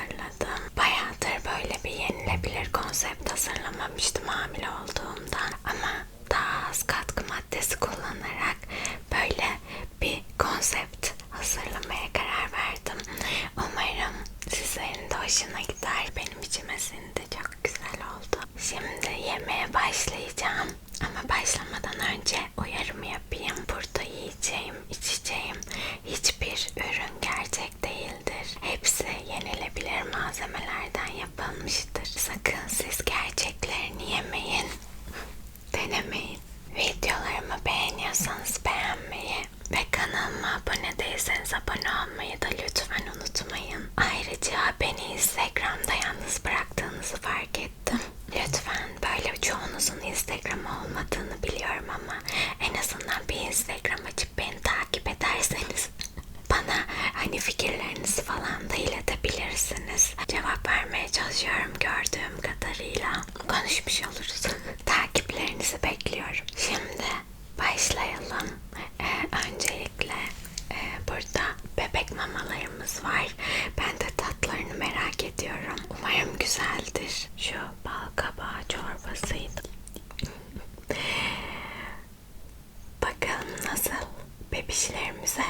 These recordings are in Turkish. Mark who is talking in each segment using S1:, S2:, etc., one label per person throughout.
S1: hazırladım. Bayağıdır böyle bir yenilebilir konsept hazırlamamıştım hamile olduğumda ama daha az katkı maddesi kullanarak böyle bir konsept hazırlamaya karar verdim. Umarım sizlerin de hoşuna gider. Benim içime sindi. Çok güzel oldu. Şimdi yemeğe başlayacağım. Ama başlamadan önce uyarımı yapayım. Şu bal kabağı çorbasıydı. Bakalım nasıl bebişlerimize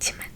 S1: İçime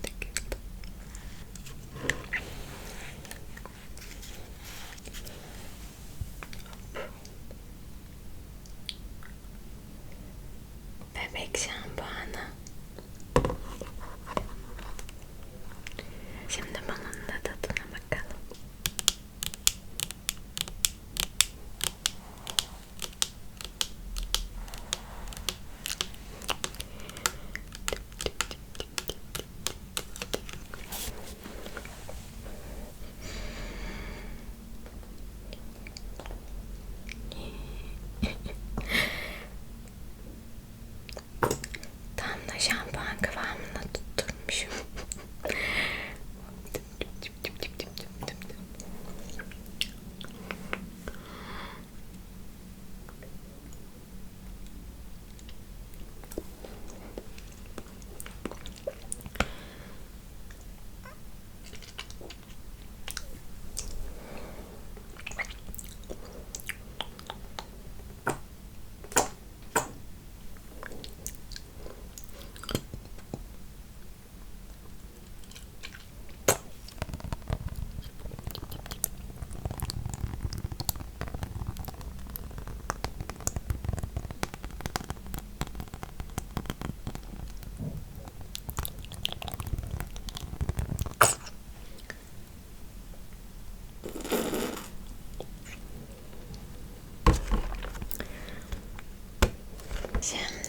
S1: Şimdi